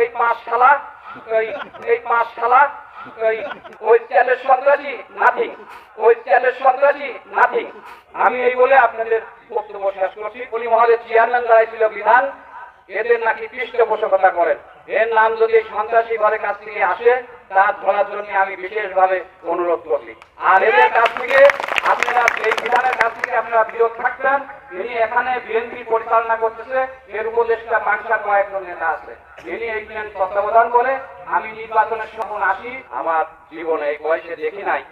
এই পাঁচ শালা এই এই পাঁচ শালা ওই চ্যালের সন্ত্রাসী নাথিং ওই চ্যালের সন্ত্রাসী নাথিং আমি এই বলে আপনাদের বক্তব্য শেষ করছি। উনি মহাদের চেয়ারম্যান দাঁড়াইছিল বিধান, এদের নাকি পৃষ্ঠপোষকতা করেন। এর নাম যদি সন্ত্রাসী ঘরের কাছ থেকে আসে, তার ধরার জন্য আমি বিশেষভাবে অনুরোধ করছি। আর এদের কাছ থেকে আপনারা, এই বিধানের কাছ থেকে আপনারা বিরত থাকবেন। ইনি এখানে বিএনপি পরিচালনা করতেছে, এর উপদেষ্টা বাংলার কয়েকজন নেতা আছে। ইনি এই প্ল্যান তত্ত্বাবধান করে, আমি নির্বাচনের সময় আসি। আমার জীবনে এই বয়সে দেখি নাই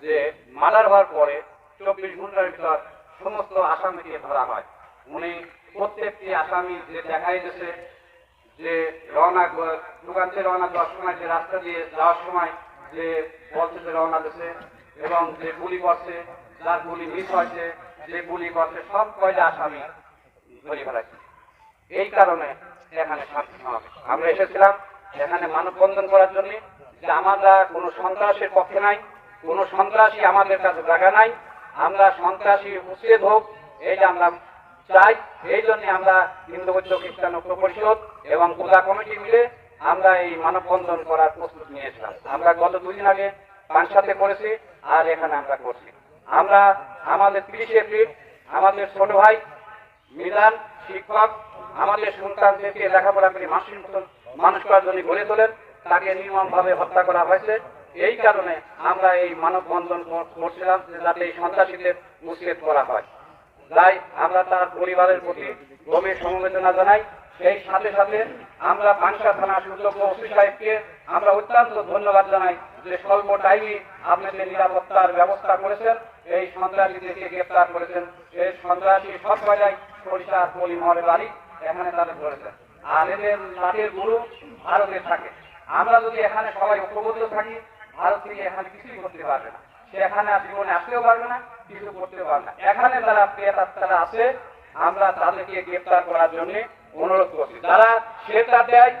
যে মার্ডার হওয়ার পরে চব্বিশ ঘণ্টার ভিতর সমস্ত আসামিকে ধরা হয়। উনি প্রত্যেকটি আসামি যে দেখাই দিয়েছে, যে রওনা গ- দোকান থেকে রওনা দেওয়ার সময়, যে রাস্তা দিয়ে যাওয়ার সময় যে বলছে যে রওনা দিচ্ছে এবং যে গুলি করছে, যার গুলি মিস হয়েছে যে গুলি করছে, সব কয়লা আসামি ধরে এই কারণে এখানে শান্তি সমাবেশ আমরা এসেছিলাম এখানে মানববন্ধন করার জন্য যে আমরা কোনো সন্ত্রাসের পক্ষে নাই, কোনো সন্ত্রাসী আমাদের কাছে জায়গা নাই। আমরা সন্ত্রাসী উচ্ছেদ হোক, এই আমরা চাই, এই জন্য আমরা হিন্দু বৌদ্ধ খ্রিস্টান ঐক্য পরিষদ এবং পূজা কমিটি মিলে আমরা এই মানববন্ধন করার প্রস্তুতি নিয়েছিলাম। আমরা গত দুদিন আগে পানসাতে করেছি আর এখানে আমরা করছি। আমরা আমাদের তিরিশে এপ্রিল আমাদের ছোট ভাই মিলান, শিক্ষক, আমাদের সন্তানদেরকে লেখাপড়া করে মতন মানুষ করার জন্য গড়ে তোলেন, তাকে নির্মমভাবে হত্যা করা হয়েছে। এই কারণে আমরা এই মানববন্ধন কর- করছিলাম যাতে এই সন্ত্রাসীদের উচ্ছেদ করা হয়। তাই আমরা তার পরিবারের প্রতি গভীর সমবেদনা জানাই। সেই সাথে সাথে আমরা পাংশা থানা সুযোগ্য ওসি সাহেবকে আমরা অত্যন্ত ধন্যবাদ জানাই যে স্বল্প টাইমে আপনাদের নিরাপত্তার ব্যবস্থা করেছেন। এই সন্ত্রাসীদেরকে গ্রেপ্তার করেছেন। এই সন্ত্রাসী সব জায়গায় সরিষা পলি বাড়ি এখানে তাদের করেছেন আর এদের গুরু ভারতে থাকে। আমরা যদি এখানে সবাই ঐক্যবদ্ধ থাকি, ভারত থেকে এখানে কিছুই করতে পারবে না। সে এখানে জীবনে আসতেও পারবে না, কিছু করতে পারবে না। এখানে যারা প্রিয়াতারা আছে, আমরা তাদেরকে গ্রেপ্তার করার জন্য অনুরোধ করছি। যারা শেল্টার দেয়,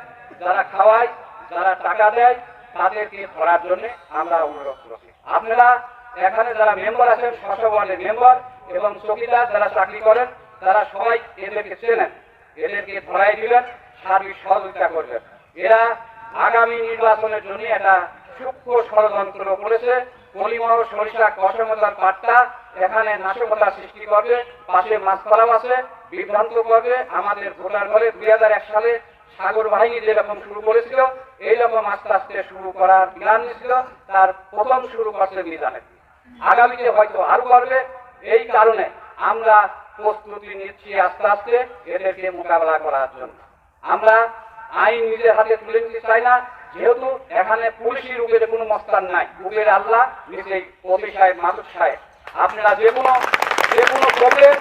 যারা খাওয়ায়, যারা টাকা দেয়, তাদেরকে ধরার জন্য আমরা অনুরোধ করছি। আপনারা এখানে যারা মেম্বার আছেন স্বশো ওয়ার্ডের মেম্বার এবং চকিদার যারা চাকরি করেন, তারা সবাই এদেরকে চেনেন। এদেরকে ধরাই দিবেন, সার্বিক সহযোগিতা করবেন। এরা আগামী নির্বাচনের জন্য একটা সূক্ষ্ম ষড়যন্ত্র করেছে। পলিমহ সরিষা কসমতার পাট্টা এখানে নাশকতা সৃষ্টি করবে, পাশে মাছপালাও আছে, বিভ্রান্ত করবে। আমাদের ভোটার ঘরে দুই সালে সাগর বাহিনী যেরকম শুরু করেছিল, এইরকম আস্তে আস্তে শুরু করার প্ল্যান ছিল তার প্রথম শুরু করছে মিজানে আগামীতে হয়তো আরও করবে এই কারণে আমরা প্রস্তুতি নিচ্ছি আস্তে আস্তে এদেরকে মোকাবেলা করার জন্য। আমরা আইন নিজের হাতে তুলে নিতে চাই না, যেহেতু এখানে পুলিশের উপরে কোনো মস্তান নাই। উপরে আল্লাহ নিজেই কবি সাহেব, মাসুদ সাহেব। আপনারা যে কোনো যে কোনো প্রবলেম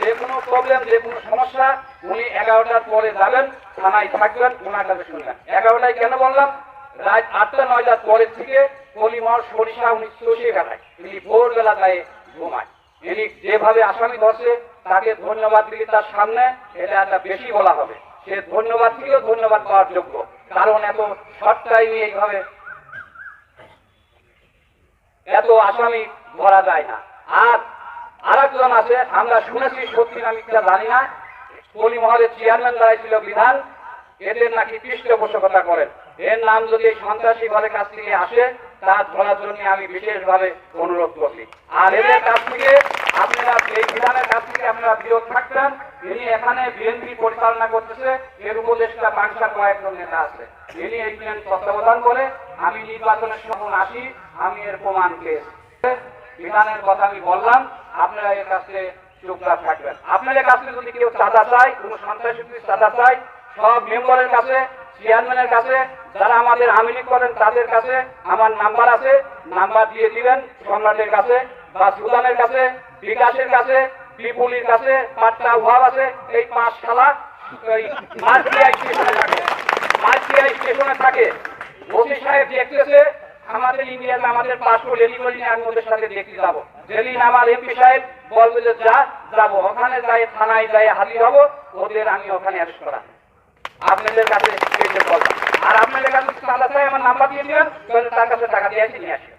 যে কোনো প্রবলেম যে কোনো সমস্যা, উনি এগারোটার পরে যাবেন, থানায় থাকবেন, ওনার কাছে শুনবেন। এগারোটায় কেন বললাম? রাত আটটা, নয়টার পরের থেকে কলিমর সরিষা উনি চষে বেড়ায়। তিনি ভোরবেলা গায়ে ঘুমায়। ইনি যেভাবে আসামি ধরছে, তাকে ধন্যবাদ দিলে তার সামনে এটা একটা বেশি বলা হবে। সে ধন্যবাদ দিলেও ধন্যবাদ পাওয়ার যোগ্য। কারণ এত শর্ট টাইমে এইভাবে এত আসামি ধরা যায় না। আর আরেকজন আছে, আমরা শুনেছি সত্যি না মিথ্যা জানি না। কলি মহলের চেয়ারম্যান দাঁড়াইছিল বিধান। এদের নাকি পৃষ্ঠপোষকতা করেন। এর নাম যদি সন্ত্রাসী ঘরের কাছ থেকে আসে তা ধরার জন্য আমি বিশেষভাবে অনুরোধ করছি। আর এদের কাছ থেকে আপনারা এই বিধানের কাছ থেকে আপনারা বিরত থাকবেন ইনি এখানে বিএনপি পরিচালনা করতেছে, এর উপদেষ্টা বাংলার কয়েকজন নেতা আছে। ইনি এই প্ল্যান তত্ত্বাবধান করে আমি নির্বাচনের সময় আসি, আমি এর প্রমাণ পেয়েছি বিধানের কথা আমি বললাম, আপনারা এর কাছে চুপচাপ থাকবেন। আপনাদের কাছে যদি কেউ চাঁদা চায়, কোন সন্ত্রাসী চাঁদা চায়, সব মেম্বারের কাছে চেয়ারম্যানের কাছে, যারা আমাদের আমিনি করেন, তাদের কাছে আমার নাম্বার আছে। নাম্বার দিয়ে দিবেন সম্রাটের কাছে বা সুদানের কাছে, বিকাশের কাছে, বিপুলির কাছে, পাট্টা উহাব আছে। এই পাঁচ এই স্টেশনে থাকে। দেখতেছে, আমাদের আমাদের আমি ওদের সাথে দেখতে যাব। যে যাব। ওখানে যাই, থানায় যাই, হাজির হব। ওদের আমি ওখানে করা আপনাদের কাছে এসে বললাম। আর আপনাদের কাছে চাঁদা চাই আমার নাম্বার দিয়ে দিবেন, তাহলে তার কাছে টাকা দিয়ে আসি, নিয়ে আসি।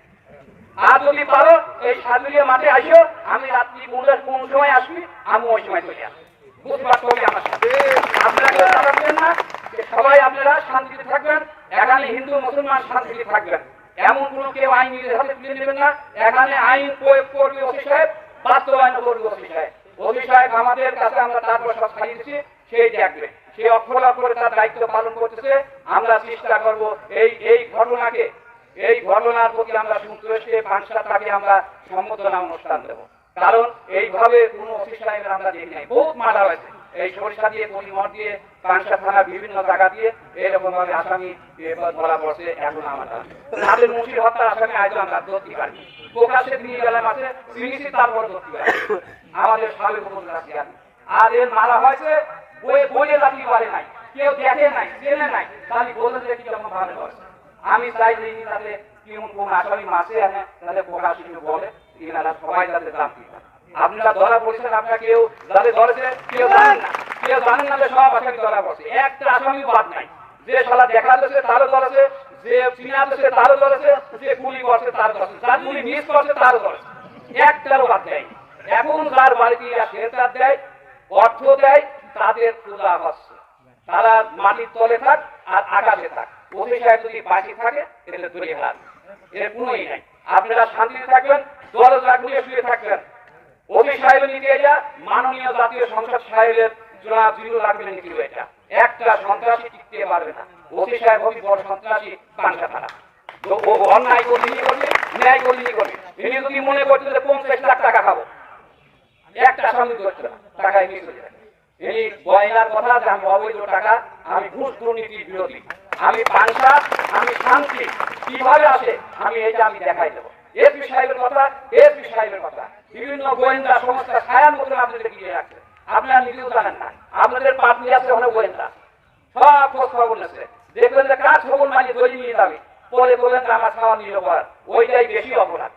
আর যদি পারো, এই সাজুলিয়া মাঠে আসো আমি রাত্রি পনেরো কোন সময় আসবি, আমি ওই সময় চলে এখানে হিন্দু, মুসলমান শান্তিতে থাকবেন। এমন কেউ আইন নিজের হাতে না, এখানে আইন প্রয়োগ সাহেব, বাস্তবায়ন আমাদের কাছে আমরা তারপর সব খাইয়েছি সেই দেখবে সে অক্ষর অক্ষরে তার দায়িত্ব পালন করতেছে। আমরা চেষ্টা করব এই এই ঘটনাকে, এই ঘটনার প্রতি আমরা সন্তুষ্ট পাঁচটা তাকে আমরা সম্বোধনা অনুষ্ঠান দেব। কারণ এইভাবে কোনো অফিস সাহেবের আমরা দেখি নাই। বহুত মারা হয়েছে এই সরিষা দিয়ে পরিমর দিয়ে পাঁচটা থানা বিভিন্ন জায়গা দিয়ে এরকম ভাবে আসামি ধরা পড়ছে এখন আমার তাদের মুন্সির হত্যার আসামি আজ আমরা ধরতে পারি প্রকাশে দিয়ে গেলাম আছে তারপর ধরতে পারি আমাদের সাবেক আর এর মারা হয়েছে বই বইয়ে লাঠি পারে নাই। কেউ দেখে নাই, চেনে নাই, খালি বলে যে কি রকম ভাবে আমি চাই যে যাতে কেমন কোন আসামি মাসে আনে তাহলে প্রকাশ হিসেবে বলে, ইনারা সবাই যাতে জানতে আপনারা ধরা পড়ছেন, আপনারা কেউ যাদের ধরেছে, কেউ জানেন না। কেউ জানেন না সব আসামি ধরা পড়ছে। একটা আসামি বাদ নাই। যে শালা দেখা যাচ্ছে তারও ধরেছে, যে চিনা যাচ্ছে তারও ধরেছে, যে গুলি করছে তার ধরেছে, যার গুলি মিস করছে, তারও ধরেছে। একটারও বাদ দেয়। এখন যার বাড়িতে শেল্টার দেয়, অর্থ দেয় তাদের পূজা হচ্ছে তারা মাটির তলে থাক আর আকাশে থাক। সাহেব যদি বাঁচি থাকে, তাহলে দূরে হার এর কোনোই নাই। আপনারা শান্তিতে থাকবেন, দরজা ঘুরিয়ে শুয়ে থাকবেন। ওসি সাহেব নিতে যা, মাননীয় জাতীয় সংসদ সাহেবের জনাব জিরো লাগবে নীতি এটা। একটা সন্ত্রাসী টিকতে পারবে না। ওসি সাহেব হবে বড় সন্ত্রাসী পাংশা ও অন্যায় করলেই করবে? ন্যায় করলেই করবে? ইনি যদি মনে করছে যে পঞ্চাশ লাখ টাকা খাব, একটা সঙ্গে করছে না, টাকায় মিস হয়ে যায় এই গয়নার কথা যে আমি অবৈধ টাকা, আমি ঘুষ দুর্নীতির বিরোধী। আমি পাংশা আমি শান্তি। কীভাবে আসে, আমি এইটা আমি দেখাই দেবো। এসপি সাহেবের কথা এসপি সাহেবের কথা। বিভিন্ন গোয়েন্দা সংস্থা ছায়ার মতন আপনাদের গিয়ে রাখছে আপনারা নিজেও জানেন না। আপনাদের পার্টি আছে, অনেক গোয়েন্দা। সব খোঁজ খবর নেছে দেখবেন যে কাজ খবর মাঝে ধরে নিয়ে যাবে। পরে বলবেন আমার খাওয়া করার ওইটাই বেশি অপরাধ।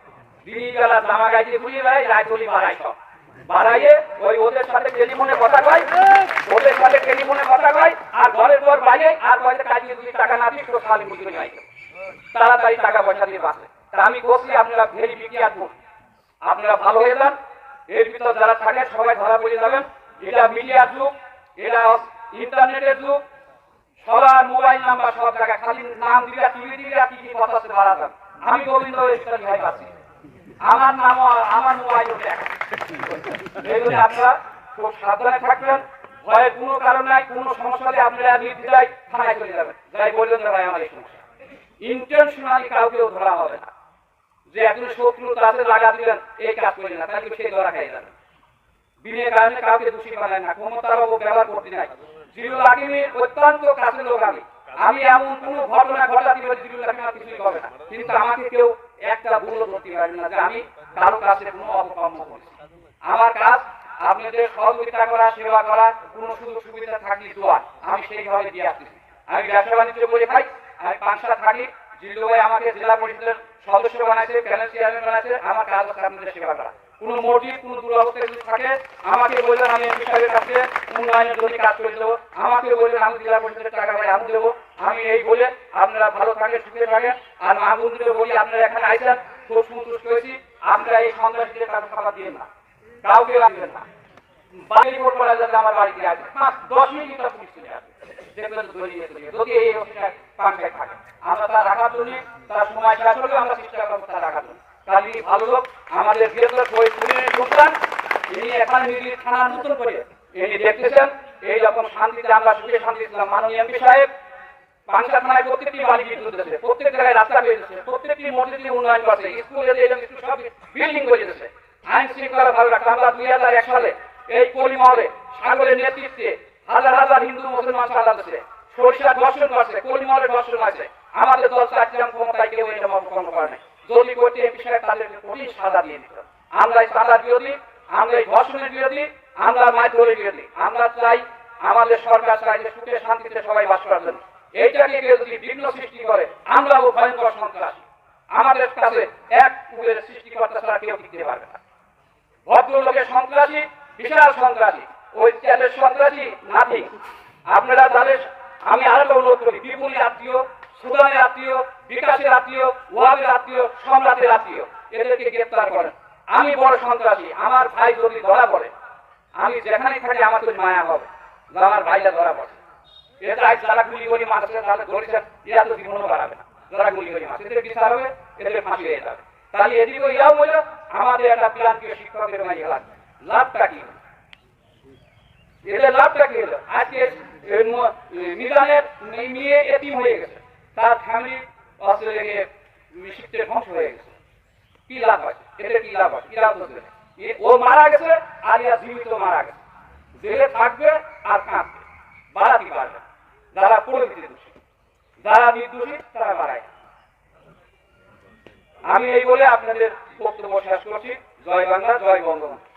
দিনই বেলা জামা গাইতে ঘুরিয়ে বেড়ায় রায় চলি বাড়াই সব। বাড়াইয়ে ওই ওদের সাথে টেলিফোনে কথা কয়। ওদের সাথে টেলিফোনে কথা কয় আর ঘরের বাইরে আর যদি টাকা না দিস, তো খালি তাড়াতাড়ি টাকা পয়সা দিয়ে তা আমি বলছি আপনারা ভেরি আপনারা ভালো হয়ে যান। এর ভিতর যারা থাকেন সবাই ধরা পড়ে যাবেন। এটা মিডিয়ার যুগ, এটা ইন্টারনেটের যুগ। সবার মোবাইল নাম্বার সব জায়গায়। খালি নাম দিলে টিভি দিলে কি কি কথা আমি গোবিন্দ ভাই আছি। আমার নাম আমার মোবাইল দেখা। এই জন্য আপনারা খুব সাবধানে থাকবেন। ভয়ের কোনো কারণ নাই কোনো সমস্যা হলে আপনারা নির্দ্বিধায় থানায় চলে যাবেন। যাই বললেন ভাই আমার এই সমস্যা। ইন্টেনশনালি কাউকেও ধরা হবে না। যে একজন শত্রু তাতে লাগা দিলেন এই কাজ করি না তাহলে সেই ধরা খাই যাবেন কারণে কাউকে দোষী বানায় না ক্ষমতার ব্যবহার করতে নাই। জিরুল অত্যন্ত কাছের লোক আমি। আমি এমন কোন ঘটনা ঘটাতে পারি জিরুল কিছুই হবে না। কিন্তু আমাকে কেউ একটা ভুলও করতে পারেন না, যে আমি কারও কাছে কোনো অপকর্ম করছি আমার কাজ আপনাদের সহযোগিতা করা, সেবা করা, কোনো সুযোগ সুবিধা থাকলে দোয়া, আমি সেইভাবে দিয়ে আসতেছি। আমি ব্যবসা বাণিজ্য করে খাই আমি পাঁচটা থাকি, জিল্লু ভাই আমাকে জেলা পরিষদের সদস্য বানাইছে প্যানেল বানাইছে আমার কাজ হচ্ছে আপনাদের সেবা করা। কোনো মোটিভ কোনো দুরবস্থা যদি থাকে, আমাকে বললেন আমি এমপি সাহেবের কাছে উন্নয়নের জন্য কাজ করে দেবো। আমাকে বললেন আমি জেলা পরিষদের টাকা ভাই আমি দেবো। আমি এই বলে আপনারা ভালো থাকেন, সুখে থাকেন। আর মা বন্ধুদের বলি, আপনারা এখানে আইসেন, খুব সন্তুষ্ট হয়েছি। আপনারা এই সন্ত্রাসীদের কাছে খাবার দিয়ে না। কাউকে লাগবেন না। আমার তার রাখার জন্য তার সময় শেষ আমরা চেষ্টা করব তার রাখার জন্য। কালি ভালো লোক আমাদের এখানে নির্দিষ্ট থানার নতুন করে। দেখতেছেন, এই রকম শান্তিতে আমরা সুখে শান্তি ছিলাম। মাননীয় এমপি সাহেব পাংশা থানায় বাড়ি বিদ্যুৎ দিয়েছে প্রত্যেক জায়গায় রাস্তা প্রত্যেকটি মসজিদে উন্নয়ন করছে, স্কুলে সব বিল্ডিং করে দিয়েছে। আইন শৃঙ্খলা ভালো আমরা দুই হাজার এক সালে এই সাগরের নেতৃত্বে হাজার হাজার হিন্দু মুসলমান সাদা দিচ্ছে সরিষা দর্শন করছে দর্শন আছে আমাদের দল চাচ্ছিলাম ক্ষমতায় কেউ এটা কর্ম করে নাই যদি করতে এমপি সাহেব তাদের কঠিন সাজা দিয়ে দিত আমরা এই সাদা বিরোধী আমরা এই ধর্ষণের বিরোধী, আমরা মাইথরের বিরোধী। আমরা চাই আমাদের সরকার চাই যে সুখে শান্তিতে সবাই বাস করার জন্য। এইটাকে কেউ যদি বিঘ্ন সৃষ্টি করে, আমরাও ভয়ঙ্কর সন্ত্রাসী। আমাদের কাছে এক কুবের সৃষ্টিকর্তা ছাড়া কেউ টিকতে পারবে না। ভদ্রলোকের সন্ত্রাসী, বিশাল সন্ত্রাসী ওই চ্যালের সন্ত্রাসী নাথিং আপনারা তাদের আমি আরও অনুরোধ করি বিপুলের আত্মীয় সুদানের আত্মীয়, বিকাশের আত্মীয় ওয়াবের আত্মীয়, সম্রাটের আত্মীয়, এদেরকে গ্রেপ্তার করেন। আমি বড় সন্ত্রাসী, আমার ভাই যদি ধরা পড়ে, আমি যেখানে থাকি আমার তো মায়া হবে আমার ভাইটা ধরা পড়ে। এটা আজ যারা গুলি করে মারছে তাহলে ধরেছেন এরা তো জীবনও বাড়াবে না। যারা গুলি করে মারছে, এদের বিচার হবে, এদের ফাঁসি যাবে। তাহলে এদিকে ইয়াও বলল আমাদের একটা প্রান্তীয় শিক্ষকের মাঝে লাগবে। লাভটা কি? এদের লাভটা কি হলো? আজকে, এ, ম- এ, মিজানের মেয়ে- এতিম হয়ে গেছে। তার ফ্যামিলি অস্ট্রেলিয়া গিয়ে শিক্ষের ধ্বংস হয়ে গেছে। কি লাভ আছে? এদের কি লাভ আছে? কি লাভ হচ্ছে ও মারা গেছে আর ইয়া জীবিত মারা গেছে। জেলে থাকবে আর কাঁদবে। বাড়াতে পারবে। যারা প্রকৃতি দোষী। যারা নির্দোষী, তারা বাড়ায় আমি এই বলে আপনাদের বক্তব্য শেষ করছি। জয় বাংলা, জয় বঙ্গবন্ধু।